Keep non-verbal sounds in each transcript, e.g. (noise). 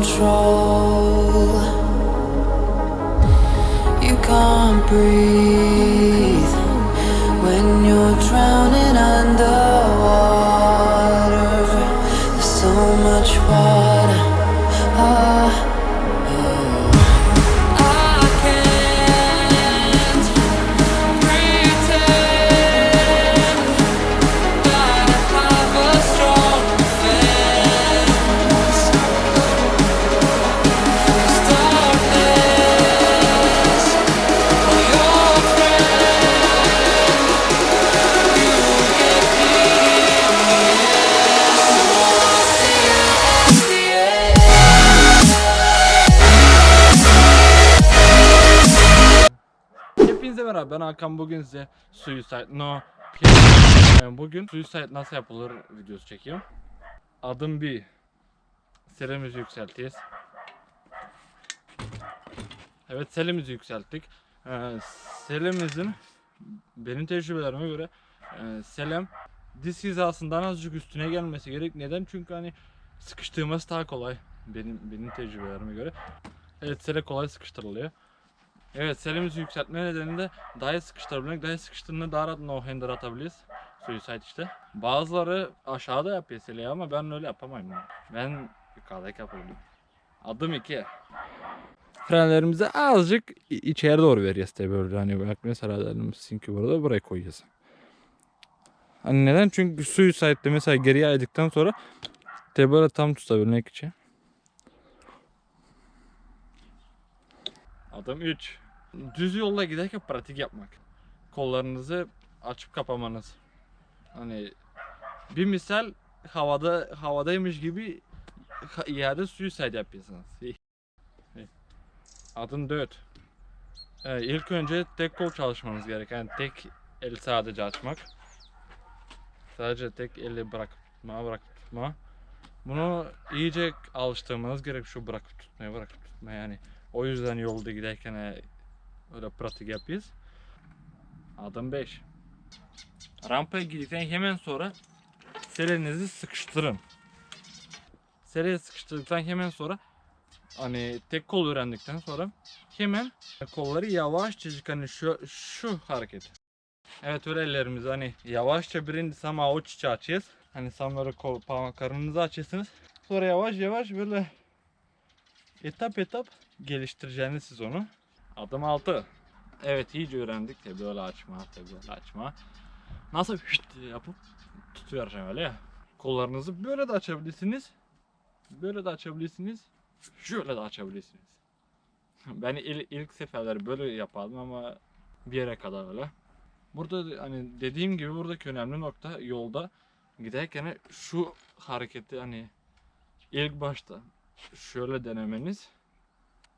control. You can't breathe Hepinize merhaba ben Hakan. Bugün size Suicide No Bugün Suicide nasıl yapılır videosu çekiyorum Adım bir Serimizi yükselteceğiz Evet selimizi yükselttik. Ee, Selimizin Benim tecrübelerime göre e, Selim Diz hizasından azıcık üstüne gelmesi gerek. Neden? Çünkü hani Sıkıştırması daha kolay Benim, benim tecrübelerime göre. Evet sele kolay sıkıştırılıyor Evet selimizi yükseltme nedeni de daha sıkıştırabilmek. Daha sıkıştığında daha rahat no hander atabiliriz. Suicide işte. Bazıları aşağıda yapıyor seleyi ama ben öyle yapamayım. yani. Ben yukarıdaki yapıyorum. Adım 2. Frenlerimizi azıcık içeri doğru vereceğiz tabi böyle. Hani bak mesela elimizin ki burada buraya koyacağız. Hani neden? Çünkü suicide'de mesela geriye aydıktan sonra tabi tam tutabilmek için. Adım 3. Düz yolda giderken pratik yapmak. Kollarınızı açıp kapamanız. Hani bir misal havada havadaymış gibi iade suicide yapıyorsunuz. Adım 4. Ee, ilk önce tek kol çalışmanız gereken yani tek el sadece açmak. Sadece tek eli bırakıp tutma, bırakıp tutma. Bunu iyice alıştırmanız gerek şu bırakıp tutmaya, bırakıp tutmaya yani. O yüzden yolda giderken e, öyle pratik yapıyoruz. Adım 5. Rampaya girdikten hemen sonra selenizi sıkıştırın. Seleyi sıkıştırdıktan hemen sonra hani tek kol öğrendikten sonra hemen kolları yavaşça hani şu şu hareket. Evet öyle ellerimizi hani yavaşça birinci sama içi açıyoruz. Hani samları kol parmak karnınızı açıyorsunuz. Sonra yavaş yavaş böyle etap etap geliştireceğiniz siz onu. Adım 6. Evet iyice öğrendik de böyle açma, tabi böyle açma. Nasıl hüt diye yapıp tutuyorsun öyle ya. Kollarınızı böyle de açabilirsiniz. Böyle de açabilirsiniz. Şöyle de açabilirsiniz. (laughs) Ben il- ilk seferleri böyle yapardım ama bir yere kadar öyle. Burada hani dediğim gibi buradaki önemli nokta yolda giderken şu hareketi hani ilk başta şöyle denemeniz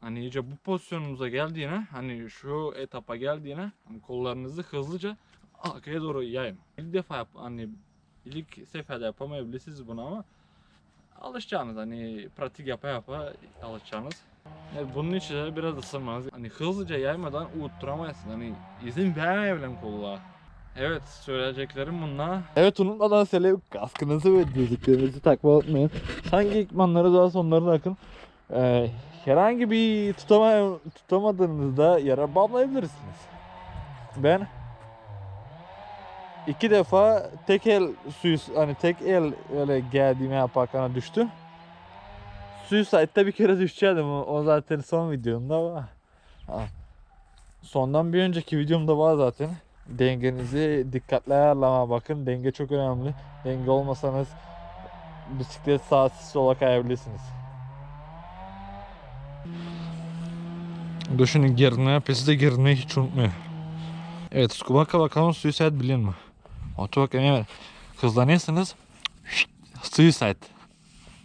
hani iyice bu pozisyonunuza geldiğine hani şu etapa geldiğine hani kollarınızı hızlıca arkaya doğru yayın. İlk defa yap hani ilk seferde yapamayabilirsiniz bunu ama alışacağınız hani pratik yapa yapa alışacağınız. Yani bunun için de biraz ısınmanız. Hani hızlıca yaymadan unutturamayasın. Hani izin vermeyebilen kolla. Evet söyleyeceklerim bunlar. Evet unutmadan söyle kaskınızı ve dizliklerinizi takmayı unutmayın. Hangi ekipmanları daha sonlarına akın. Ee, herhangi bir tutama, tutamadığınızda yara bağlayabilirsiniz. Ben iki defa tek el suyu hani tek el öyle geldiğime yaparken düştüm. Suicide'da bir kere düşeceğim o, zaten son videomda var. Ha. Sondan bir önceki videomda var zaten. Dengenizi dikkatli ayarlama bakın. Denge çok önemli. Denge olmasanız bisiklet sağa sola kayabilirsiniz. Düşünün girmeye, pesi de girmeyi hiç unutmuyor. Evet, Skubaka bakalım suicide bilin mi? Bakayım hemen. Hızlanıyorsunuz. Suicide.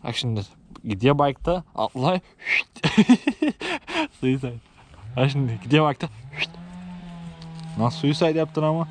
Bak şimdi gidiyor bike'da atlay. (laughs) suicide. Bak şimdi gidiyor bike'da. Nasıl suicide yaptın ama?